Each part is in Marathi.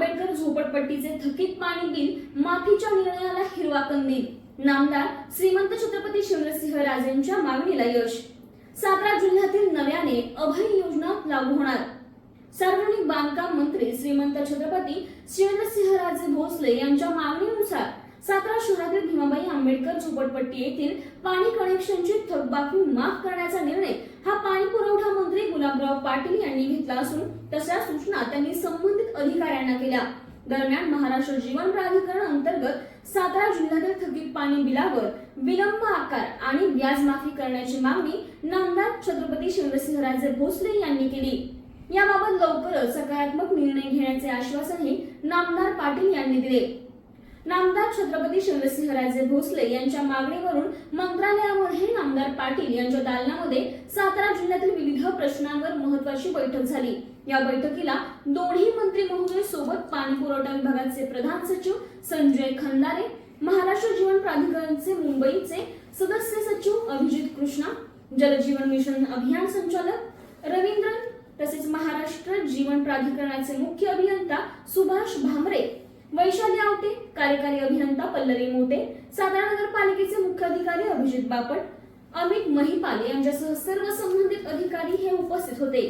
आंबेडकर झोपडपट्टीचे थकीत पाणी बिल माफीच्या निर्णयाला हिरवा कंदील. नामदार श्रीमंत छत्रपती शिवरसिंह राजेंच्या मागणीला यश. सातारा जिल्ह्यातील नव्याने अभय योजना लागू होणार. सार्वजनिक बांधकाम मंत्री श्रीमंत छत्रपती शिवेंद्रसिंहराजे भोसले यांच्या मागणीनुसार सातारा शहरातील भीमाबाई आंबेडकर झोपडपट्टी येथील पाणी कनेक्शनची थकबाकी माफ करण्याचा निर्णय हा पाणी पुरवठा गुलाबराव पाटील यांनी घेतला असून तशा सूचना त्यांनी संबंधित अधिकाऱ्यांना केल्या. दरम्यान महाराष्ट्र जीवन प्राधिकरण अंतर्गत सातारा जिल्ह्यातील थकीत पाणी बिलावर विलंब आकार आणि व्याज माफी करण्याची मागणी नामदार छत्रपती शिवसिंहराजे भोसले यांनी केली. याबाबत लवकरच सकारात्मक निर्णय घेण्याचे आश्वासनही नामदार पाटील यांनी दिले. नामदार छत्रपती शिवसिंहराजे भोसले यांच्या मागणीवरून मंत्रालयामध्ये आमदार पाटील यांच्या दालनामध्ये सातारा जिल्ह्यातील विविध प्रश्नांवर महत्वाची बैठक झाली. या बैठकीला दोन्ही मंत्री महोदय सोबत पाणी पुरवठा विभागाचे प्रधान सचिव संजय खंदारे महाराष्ट्र जीवन प्राधिकरणचे मुंबईचे सदस्य सचिव अभिजित कृष्णा जलजीवन मिशन अभियान संचालक रवींद्रन तसेच महाराष्ट्र जीवन प्राधिकरणाचे मुख्य अभियंता सुभाष भामरे वैशाली आवटे कार्यकारी अभियंता पल्लवी मोटे सातारा नगरपालिकेचे मुख्य अधिकारी अभिजित बापट अमित महिपाल यांच्यासह सर्व संबंधित अधिकारी हे उपस्थित होते.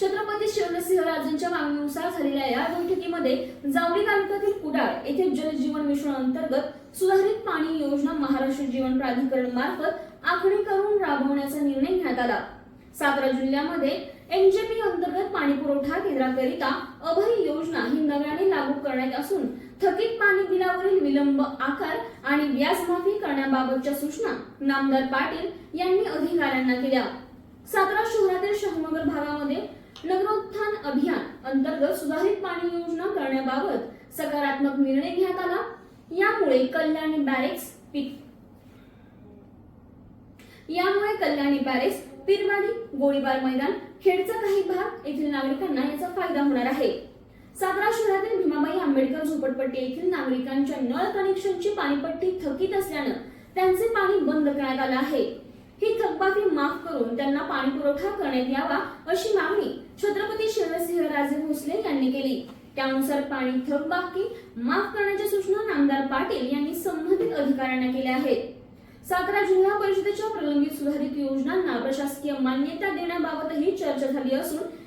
छत्रपती शिवसिंहराजांच्या मागणीनुसार झालेल्या या बैठकीमध्ये जावळी तालुक्यातील कुडाळ येथे जलजीवन मिशन अंतर्गत सुधारित पाणी योजना महाराष्ट्र जीवन प्राधिकरण मार्फत आखणी करून राबवण्याचा निर्णय घेण्यात आला. सातारा जिल्ह्यामध्ये एनजेपी अंतर्गत पाणी पुरवठा केंद्राकरिता अभय योजना ही करण्यात असून थकीत पाणी बिलावरील विलंब आकार आणि व्याज माफी करण्याबाबतच्या सूचना नामदार पाटील यांनी अधिकाऱ्यांना केल्या. सातारा शहरातील शाहूनगर भागामध्ये नगरोत्थान अभियान अंतर्गत सुधारित पाणी योजना करण्याबाबत सकारात्मक निर्णय घेण्यात आला. यामुळे कल्याणी बॅरेक्स यामुळे कल्याणी बॅरेक्स पिरवाडी गोळीबार मैदान खेडचा काही भाग येथील नागरिकांना याचा फायदा होणार आहे. सातारा शहरातील भीमाबाई आंबेडकर झोपडपट्टी येथील नागरिकांच्या नळ कनेक्शनची पाणीपट्टी थकीत असल्यानं त्यांचे पाणी बंद करण्यात आलं आहे. ही थकबाकी माफ करून त्यांना पाणी पुरवठा करण्यात यावा अशी मागणी छत्रपती शिवसिंहराजे भोसले यांनी केली. त्यानुसार पाणी थकबाकी माफ करण्याच्या सूचना नामदार पाटील यांनी संबंधित अधिकाऱ्यांना केल्या आहेत. सातारा जिल्हा परिषदेच्या प्रलंबित सुधारित योजनांना प्रशासकीय मान्यता देण्याबाबतही चर्चा झाली असून